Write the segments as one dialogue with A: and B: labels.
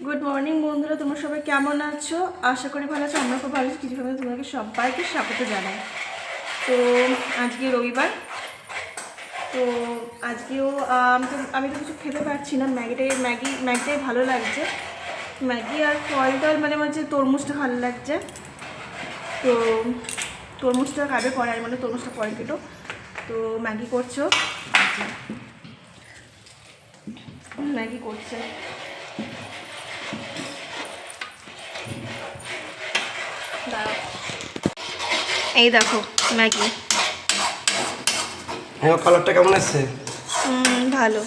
A: Good morning বন্ধুরা তোমরা সবাই কেমন আছো? আশা করি ভালো আছো আমরা খুব ভালো আছি। কিছু ভাবে তোমাকে সবাইকে স্বাগত জানাই। তো আজকে রবিবার। তো আজকেও আম, তো কিছু খেতে পারছি না। ম্যাগিটাই ম্যাগি ম্যাগিটাই ভালো লাগছে। ম্যাগি আর ফল টল মানে আমার যে তরমুজটা ভালো লাগছে। তো তরমুজটা খাবে পরে আর মানে তরমুজটা পরে কেটো। তো ম্যাগি করছ। ম্যাগি করছে। এই দেখো ম্যাগি।
B: হ্যাঁ কালারটা কেমন এসছে
A: হুম ভালো।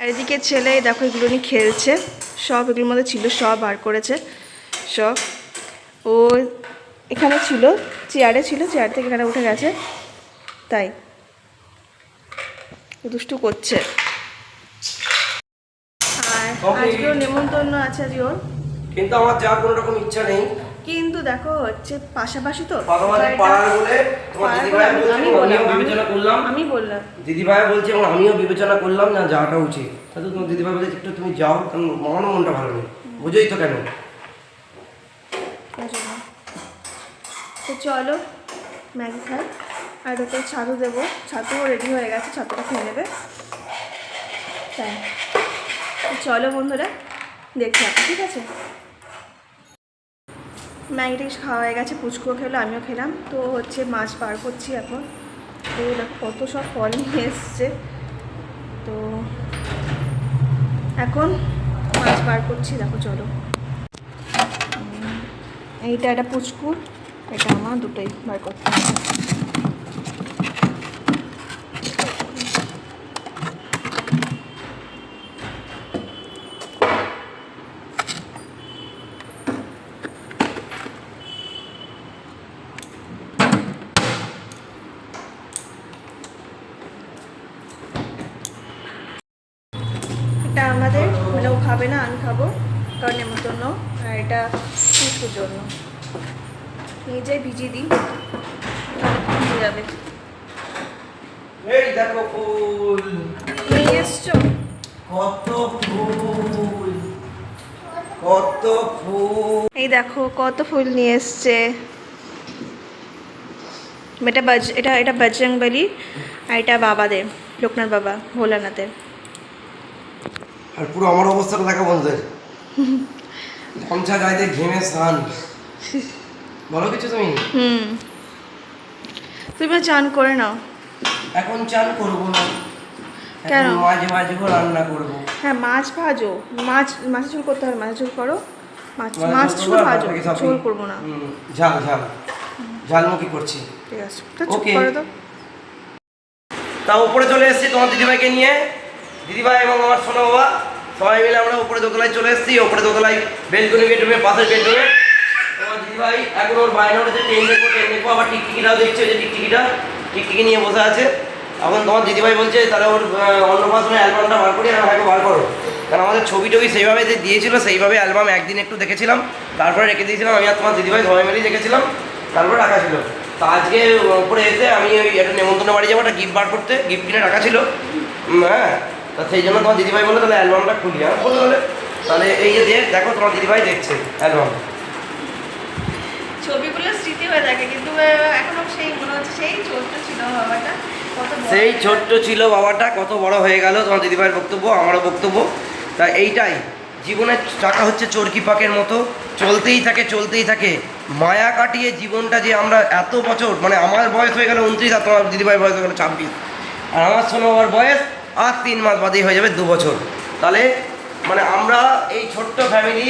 A: আর এদিকে ছেলে দেখো এগুলো নিয়ে খেলছে। সব এগুলোর মধ্যে ছিল সব বার করেছে। সব। ও এখানে ছিল চেয়ারে ছিল চেয়ার থেকে এখানে উঠে গেছে। তাই। দুষ্টু করছে। আজকেও নেমন্তন্ন আছে আজকে ওর?
B: কিন্তু আমার যাওয়ার কোনো রকম ইচ্ছা নেই।
A: কিন্তু দেখো হচ্ছে পাশাপাশি তো আমি বললাম
B: বিবেচনা করলাম।
A: আমি বললাম।
B: দিদিভাই বলছে এবং আমিও বিবেচনা করলাম না যাওয়াটা উচিত। তাহলে তোমার দিদিভাই বলছে একটু তুমি যাও কারণ আমারও মনটা ভালো নেই। বুঝোই তো কেন?
A: তো চলো ম্যাগি খাই। আর ওকে ছাতু দেবো। ছাতুও রেডি হয়ে গেছে ছাতুটা খেয়ে নেবে। তাই চলো বন্ধুরা দেখি আপনি ঠিক আছে? ম্যাগিটা খাওয়া হয়ে গেছে, পুচকুও খেলো, আমিও খেলাম। তো হচ্ছে মাছ বার করছি এখন। তো কত সব ফল নিয়ে এসছে। তো এখন মাছ বার করছি, দেখো চলো। এইটা একটা পুচকুর এটা আমার দুটোই বার করতে এটা আমাদের মানে ও খাবে না আমি খাব কারণ নেমন্তন্ন আর এটা পুচকুর জন্য। নিজে ভিজিয়ে দিই ভিজে যাবে।
B: এই দেখো ফুল।
A: নিয়ে এসছো?
B: কত ফুল কত ফুল।
A: এই দেখো কত ফুল নিয়ে এসছে। এটা বাজ এটা এটা বজরংবলী আর এটা বাবাদের লোকনাথ বাবা ভোলানাথের।
B: আর পুরো আমার অবস্থাটা দেখো বন্ধুদের গামছা গায়ে ঘেমে স্নান। বলো কিছু তুমি?
A: হুম। তুমি চান করে নাও।
B: এখন চান করব না।
A: কেন?
B: মাঝে মাঝে রান্না করব।
A: হ্যাঁ মাছ ভাজো। মাছ মাছের ঝোল করতে হবে মাছের ঝোল করো। মাছ মাছ
B: ঝোল
A: ঝোল
B: করব,
A: ভাজো ঝোল করব না।
B: হুম, ঝাল ঝাল। ঝালমুখি করছি।
A: ঠিক আছে। তো চুপ করে দাও।
B: তা উপরে চলে এসেছি তোমার দিদিভাইকে নিয়ে। দিদিভাই এবং আমার সোনা বাবা, সবাই মিলে আমরা উপরে দোতলায় চলে এসেছি। উপরে দোতলায় বেলকনি বেডরুমে পাশের বেডরুমে তোমার দিদিভাই, এখন ওর বাইরে উঠেছে ট্রেন দেখব ট্রেন দেখব আবার টিকটিকিটাও দেখছে যে টিকটিকিটা, টিকটিকি নিয়ে বসে আছে। এখন তোমার দিদিভাই বলছে, তাহলে ওর অন্নপ্রাশনের অ্যালবামটা বার করি, আর হ্যাঁ বার করো। কারণ আমাদের ছবি টবি সেইভাবে যে দিয়েছিল, সেইভাবে অ্যালবাম একদিন একটু দেখেছিলাম। তারপরে রেখে দিয়েছিলাম, আমি আর তোমার দিদিভাই সবাই মিলেই দেখেছিলাম। তারপরে রাখা ছিল। তা আজকে উপরে এসে আমি ওই একটা নেমন্তন্ন বাড়ি যাব, একটা গিফট বার করতে গিফট কিনে রাখা ছিল। হ্যাঁ। তা সেই জন্য তোমার দিদিভাই বলে তাহলে অ্যালবামটা খুলি হ্যাঁ? বলে তাহলে তাহলে এই যে দেখ দেখো তোমার দিদিভাই দেখছে অ্যালবাম
A: ছবিগুলো স্মৃতি হয়ে থাকে কিন্তু এখনও সেই মনে হচ্ছে সেই ছোট্ট ছিল বাবাটা কত বড়।
B: সেই ছোট্ট ছিল বাবাটা কত বড় হয়ে গেল তোমার দিদিভাইয়ের বক্তব্য আমারও বক্তব্য। তা এইটাই জীবনের টাকা হচ্ছে চরকি পাকের মতো চলতেই থাকে চলতেই থাকে। মায়া কাটিয়ে জীবনটা যে আমরা এত বছর মানে আমার বয়স হয়ে গেল উনত্রিশ আর তোমার দিদিভাইয়ের বয়স হয়ে গেল ছাব্বিশ। আর আমার শোনো আমার বয়স আর তিন মাস বাদেই হয়ে যাবে দু বছর তাহলে মানে আমরা এই ছোট্ট ফ্যামিলি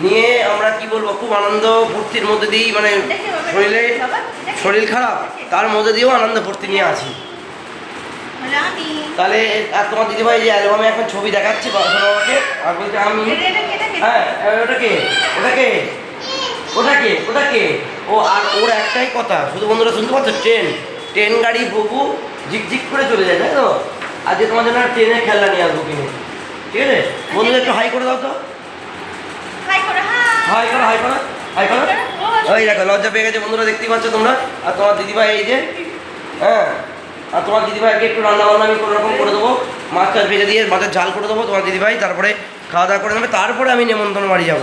B: নিয়ে আমরা কি বলব খুব আনন্দ ফুর্তির মধ্যে দিয়েই মানে শরীরে শরীর খারাপ তার মধ্যে দিয়েও আনন্দ ফুর্তি নিয়ে আছি।
A: মানে
B: তাহলে আর তোমার দিদিভাই যে অ্যালবামে এখন ছবি দেখাচ্ছি বাবা বাবাকে আর বলছে আমি হ্যাঁ ওটা কে? ওটা কে? ওটা কে? ওটা কে? ও আর ওর একটাই কথা শুধু বন্ধুরা শুনতে পাচ্ছ? ট্রেন। ট্রেন গাড়ি বুবু ঝিকঝিক করে চলে যায় তাই তো? আজকে তোমার জন্য ট্রেনের খেলনা নিয়ে আসব কিনে। ঠিক আছে? বন্ধুদের একটু হাই করে দাও তো।
A: হাই করে হাই
B: হাই করো হাই করো। হাই করো ওই দেখো লজ্জা পেয়ে গেছে বন্ধুরা দেখতেই পাচ্ছ তোমরা। আর তোমার দিদিভাই এই যে হ্যাঁ। আর তোমার দিদিভাইকে একটু রান্না বান্না আমি কোনোরকম করে দেবো। মাছ টাছ ভেজে দিয়ে মাছের ঝাল করে দেবো তোমার দিদিভাই তারপরে খাওয়া দাওয়া করে নেবে। তারপরে আমি নেমন্তন্ন বাড়ি যাব।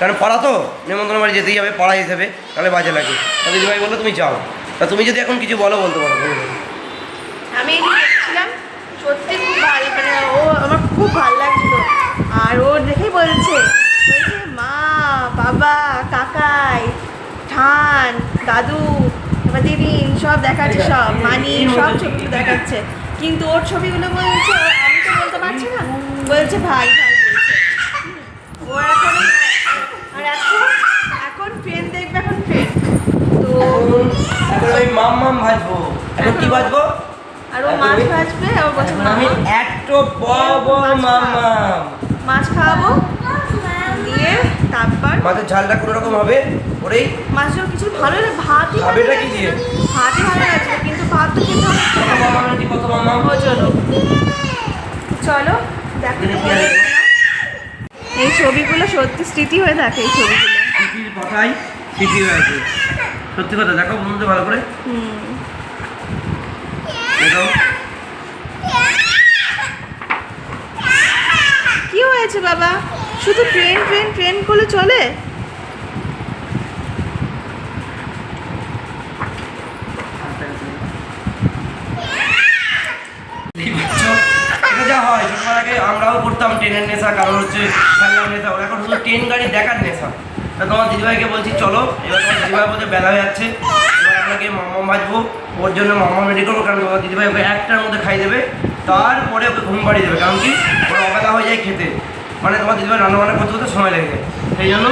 B: কারণ পাড়া তো নেমন্তন্ন বাড়ি যেতেই হবে পাড়া হিসেবে তাহলে বাজে লাগে। তা দিদিভাই বলল তুমি যাও। তা তুমি যদি এখন কিছু বলো বলতে পারো।
A: আমি দেখছিলাম সত্যি খুব ভালো মানে ও আমার খুব ভালো লাগছিল। আর ও দেখেই বলছে বলছে মা বাবা কাকাই ঠান দাদু এবার দিদি সব দেখাচ্ছে সব মানি সব ছবিগুলো দেখাচ্ছে। কিন্তু ওর ছবিগুলো বলছে আমি তো বলতে পারছি না। বলছে ভাই ভাই বলছে। ও এখন আর এখন এখন ট্রেন দেখবে এখন ট্রেন তো
B: এখন আমি মাম মাম ভাজবো। এখন কি ভাজবো?
A: আর ও মাছ ভাজবে আর বলছে
B: আমি বব মাম।
A: মাছ খাওয়াবো দিয়ে তারপর
B: মাছের ঝালটা কোনো রকম হবে? ওরেই?
A: কিছু ভালো লাগে ভাতই ভালো
B: খাবেটা কি দিয়ে?
A: ভাতই ভালো কিন্তু ভাত তো
B: মাম মাম নাকি কত মাম? মাম
A: চলো। দেখো
B: আছে?
A: এই ছবিগুলো সত্যি স্মৃতি হয়ে থাকে এই ছবিগুলো।
B: স্মৃতির কথাই স্মৃতি হয়েছে সত্যি কথা দেখো বন্ধুদের ভালো করে।
A: হুম। কি হয়েছে বাবা? শুধু ট্রেন ট্রেন ট্রেন করলে চলে?
B: আমরাও করতাম ট্রেনের নেশা, কারণ হচ্ছে নেশা। ওরা এখন শুধু ট্রেন গাড়ি দেখার নেশা। তা তোমার দিদিভাইকে বলছি, চলো, এবার তোমার দিদিভাই বলতে বেলা হয়ে যাচ্ছে। ভাজবো ওর জন্য মামা মেডিকেল কারণ তোমার দিদিভাই ওকে একটার মধ্যে খাই দেবে তারপরে ওকে ঘুম পাড়িয়ে দেবে কারণ কি? ওরা অবেলা হয়ে যায় খেতে। মানে তোমার দিদিভাই রান্না বান্না করতে করতে সময় লাগে সেই জন্য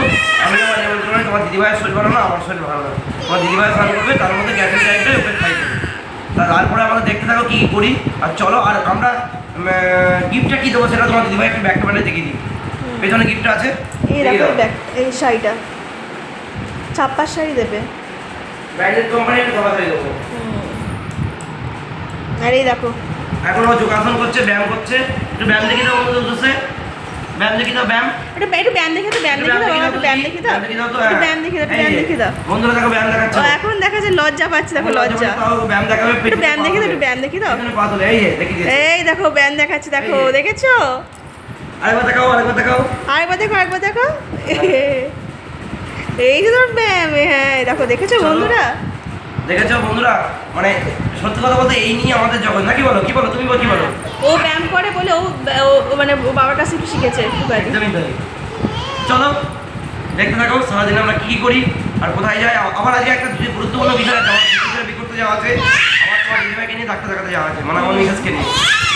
B: আমি আমার নিমন্ত্রণ করি, তোমার দিদিভাইয়ের শরীর ভালো না আমার শরীর ভালো না। তোমার দিদিভাই স্নান করবে তার মধ্যে গ্যাসের টাইমটাই ওকে খাই দেবে। তা তারপরে আমরা দেখতে থাকো কী করি আর চলো আর আমরা গিফটটা কী দেবো সেটা তোমার দিদিভাই একটু ব্যাক ক্যামেরা দেখিয়ে দিই। পেছনে গিফট আছে?
A: এই শাড়িটা। ছাপ্পার শাড়ি দেবে।
B: ব্র্যান্ডেড কোম্পানি একটু দেবো।
A: আর দেখো।
B: এখন ও যোগাসন করছে ব্যায়াম করছে। একটু ব্যায়াম দেখিয়ে দাও বন্ধুদের উদ্দেশ্যে ব্যায়াম দেখিয়ে দাও ব্যায়াম।
A: একটু একটু ব্যায়াম দেখে তো ব্যায়াম দেখে দাও একটু ব্যায়াম দেখে দাও।
B: দেখিয়ে দাও
A: একটু ব্যায়াম দেখে দাও ব্যায়াম দেখে দাও।
B: বন্ধুরা দেখো ব্যায়াম দেখাচ্ছে।
A: এখন দেখা যায় লজ্জা পাচ্ছে দেখো লজ্জা।
B: ব্যায়াম দেখাবে
A: একটু ব্যায়াম দেখে দাও একটু ব্যায়াম দেখে দাও।
B: এই
A: দেখো ব্যায়াম দেখাচ্ছে দেখো দেখেছ?
B: আরেকবার দেখাও আরেকবার দেখাও।
A: আরেকবার দেখো আরেকবার দেখো। এই যে তোর ব্যায়াম হ্যাঁ দেখো দেখেছ। বন্ধুরা?
B: দেখেছ বন্ধুরা? মানে সত্যি কথা বলতে এই নিয়ে আমাদের জগৎ নাকি বলো? কি বলো? তুমি বলো কি বলো?
A: ও ব্যায়াম করে বলে ও মানে ও বাবার কাছে একটু শিখেছে
B: একদমই তাই। চলো দেখতে থাকো সারাদিন আমরা কী কী করি আর কোথায় যাই। আবার আজকে একটা গুরুত্বপূর্ণ বিষয় আছে আমার বিয়ে করতে যাওয়া আছে। আমার তোমার দিদিভাইকে নিয়ে ডাক্তার দেখাতে যাওয়া আছে মানে আমার মিসেসকে নিয়ে।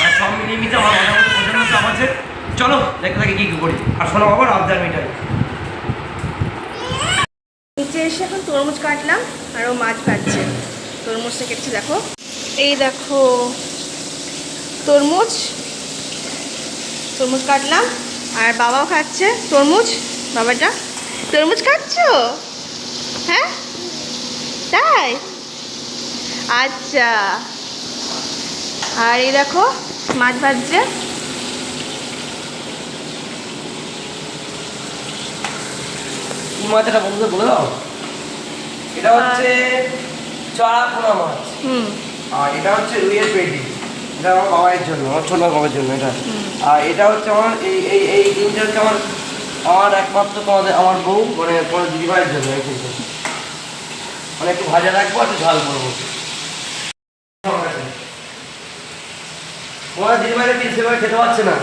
B: আর সব মিলিয়ে মিশে আমার মাথার মধ্যে প্রচণ্ড চাপ আছে। চলো দেখতে থাকি কী কী করি। আর শোনো আবার আবদার মিটাই
A: নিচে এসে এখন তরমুজ কাটলাম, আর ও মাছ ভাজছে তরমুজটা কেটেছে, দেখো। এই দেখো, তরমুজ। তরমুজ কাটলাম, আর বাবাও খাচ্ছে। তরমুজ, বাবাটা? তরমুজ খাচ্ছো? হ্যাঁ? তাই? আচ্ছা। আর এই দেখো, মাছ ভাজছে।
B: কি মাছ এটা বন্ধুদের বলে দাও। এটা হচ্ছে চড়া পোনা মাছ আর এটা হচ্ছে রুইয়ের পেটি। এটা আমার বাবার জন্য আমার ছোট বাবার জন্য এটা। আর এটা হচ্ছে আমার এই এই এই তিনটে হচ্ছে আমার আমার একমাত্র তোমাদের আমার বউ মানে তোমার দিদিভাইয়ের জন্য এই মানে একটু ভাজা রাখব আর একটু ঝাল করব। তোমার দিদিভাইরা কি সেভাবে খেতে পারছে না?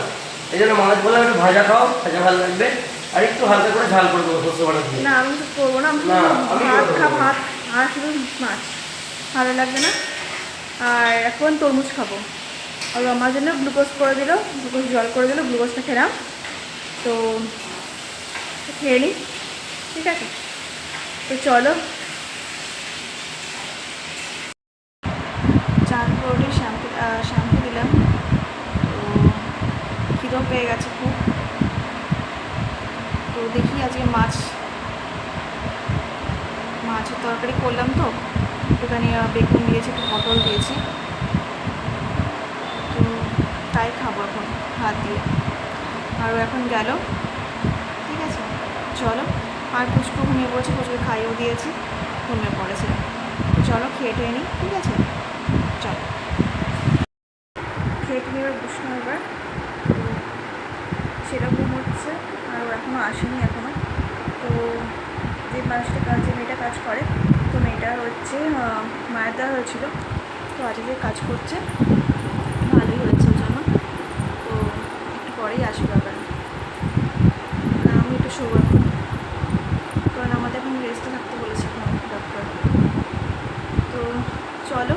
B: এই জন্য মাছ বলে একটু ভাজা খাও ভাজা ভালো লাগবে। আর একটু হালকা করে ঝাল করে দেবো সর্ষে বাটা দিয়ে।
A: না আমি তো করব না আমি ভাত। খা ভাত আর শুধু মাছ। ভালো লাগবে না? আর এখন তরমুজ খাব। আর আমার জন্য গ্লুকোজ করে দিল গ্লুকোজ জল করে দিল গ্লুকোজটা খেলাম। তো খেয়ে নিই ঠিক আছে? তো চলো। করে শ্যাম্পু শ্যাম্পু দিলাম। তো খিদেও পেয়ে গেছে খুব তো আজকে মাছ, মাছের তরকারি করলাম তো একটুখানি বেগুন দিয়েছি, একটু পটল দিয়েছি। তো তাই খাব এখন ভাত দিয়ে। আরও এখন গেল। ঠিক আছে, চলো। আর পুচকু ঘুমিয়ে পড়েছে, পুচকে খাইয়েও দিয়েছি, ঘুমিয়ে পড়েছে। চলো, খেয়ে টেয়ে নিই, ঠিক আছে? চলো। খেয়ে নিয়ে এবার বসলাম এবার। সেরকম হচ্ছে, আর এখনও আসেনি যে মানুষটা কাজ যে মেয়েটা কাজ করে, তো মেয়েটা হচ্ছে মায়ের দেওয়া হয়েছিল। তো আজকে কাজ করছে, ভালোই হয়েছে ওর জন্য। তো একটু পরেই আসবে আবার। আমি একটু শোবো কারণ আমাদের এখন রেস্টে থাকতে বলেছে ডক্টর তো চলো,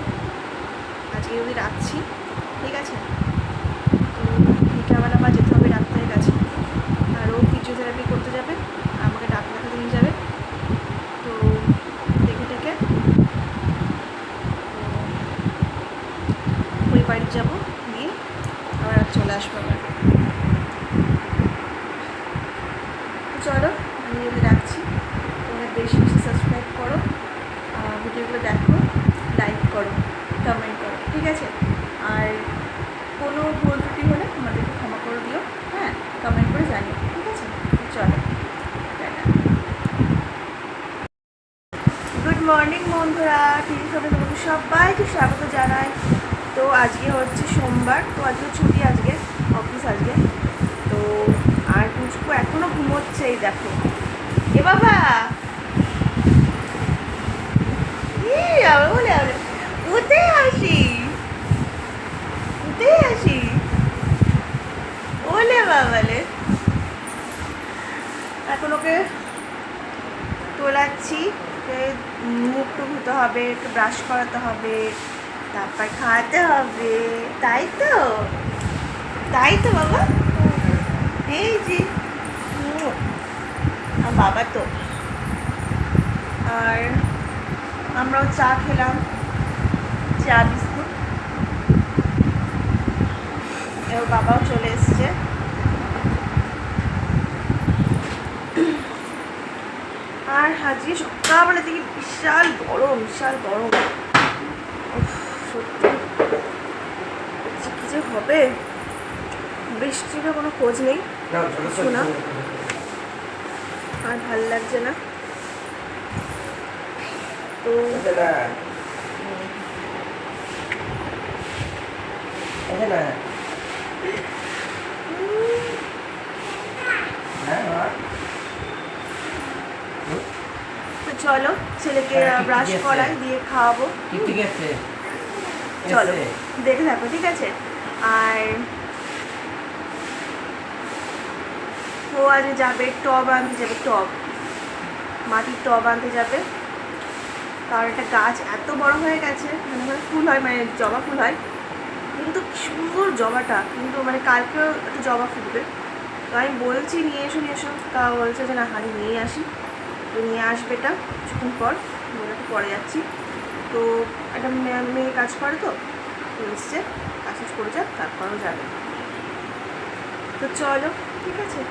A: আজকে যদি রাখছি, ঠিক আছে? তো বিকালবেলা বা যেতে হবে ডাক্তারের কাছে আর ও ফিজিওথেরাপি করতে যাবে আর আমাকে ডাক্তার দেখাতে নিয়ে যাবে তো দেখে টেকে তো ওই বাড়ি যাব গিয়ে আবার চলে আসব আবার তো চলো যদি তোমরা বেশি বেশি সাবস্ক্রাইব করো ভিডিওগুলো দেখো লাইক করো কমেন্ট করো, ঠিক আছে? আর কোনো ভুল ত্রুটি হলে তোমাদেরকে ক্ষমা করে দিও হ্যাঁ? কমেন্ট করে জানিও ঠিক আছে চলো গুড মর্নিং বন্ধুরা টিভি সবে তোমাকে সবাইকে স্বাগত জানাই তো আজকে হচ্ছে সোমবার তো আজকে ছুটি আজকে অফিস আজকে তো আর পুচকু এখনও ঘুমোচ্ছে এই দেখো এ বাবা ই বাবা বলে আবার উঠে আসি উঠে আসি ওলে বাবালে এখন ওকে তোলাচ্ছি ওকে মুখ টুক ধুতে হবে একটু ব্রাশ করাতে হবে, তারপর খাওয়াতে হবে, তাই তো? তাই তো বাবা? এই যে বাবা তো। আর আমরাও চা খেলাম, চা বিস্কুট। বাবাও চলে এসছে। আর আজকে সকালবেলা থেকে বিশাল গরম বিশাল গরম। সত্যি। যে কি যে হবে? বৃষ্টিরও কোনো খোঁজ নেই
B: না,
A: শোনা। আর ভালো লাগছে না। তো
B: আছে না আছে না হ্যাঁ মা।
A: তো চলো ছেলেকে
B: হ্যাঁ,
A: ব্রাশ
B: আছে।
A: করাই দিয়ে খাওয়াবো।
B: ঠিক আছে
A: চলো। দেখে থাকো ঠিক আছে? আর ও আজ যাবে টব আনতে যাবে টব। মাটির টব আনতে যাবে। কারণ একটা গাছ এত বড় হয়ে গেছে মানে ফুল হয় মানে জবা ফুল হয়। কিন্তু সুন্দর জবাটা কিন্তু মানে কালকেও একটু জবা ফুটবে। তো আমি বলছি নিয়ে এসো নিয়ে এসো। তা বলছে যে না হানি নিয়ে আসি। নিয়ে আসবে এটা কিছুক্ষণ পর একটু পরে যাচ্ছি। তো একটা মেয়ে- কাজ করে তো এসছে কাজ করে যাক তারপরেও যাবে। তো চলো, ঠিক আছে।